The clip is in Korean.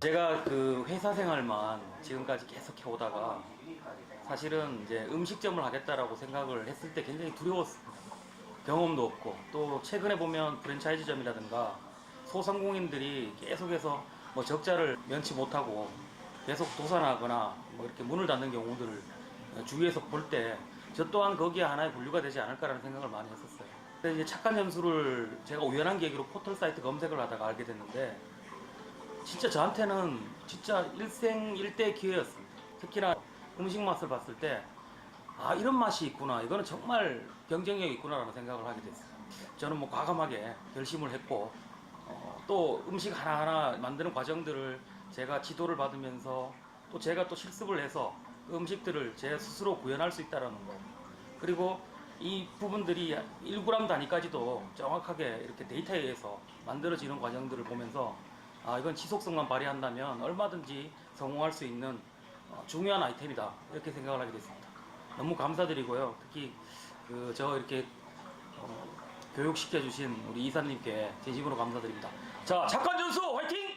제가 그 회사 생활만 지금까지 계속 해오다가 사실은 이제 음식점을 하겠다라고 생각을 했을 때 굉장히 두려웠어요. 경험도 없고 또 최근에 보면 프랜차이즈점이라든가 소상공인들이 계속해서 뭐 적자를 면치 못하고 계속 도산하거나 뭐 이렇게 문을 닫는 경우들을 주위에서 볼 때 저 또한 거기에 하나의 분류가 되지 않을까라는 생각을 많이 했었어요. 근데 이제 착한 점수를 제가 우연한 계기로 포털 사이트 검색을 하다가 알게 됐는데 진짜 저한테는 진짜 일생 일대 기회였습니다. 특히나 음식 맛을 봤을 때, 아, 이런 맛이 있구나. 이거는 정말 경쟁력이 있구나라는 생각을 하게 됐어요. 저는 뭐 과감하게 결심을 했고, 어, 또 음식 하나하나 만드는 과정들을 제가 지도를 받으면서 또 제가 또 실습을 해서 그 음식들을 제 스스로 구현할 수 있다는 거. 그리고 이 부분들이 1g 단위까지도 정확하게 이렇게 데이터에 의해서 만들어지는 과정들을 보면서 아, 이건 지속성만 발휘한다면 얼마든지 성공할 수 있는 어, 중요한 아이템이다. 이렇게 생각을 하게 됐습니다. 너무 감사드리고요. 특히 그 저 이렇게 어, 교육시켜 주신 우리 이사님께 진심으로 감사드립니다. 자, 착한 전수 화이팅!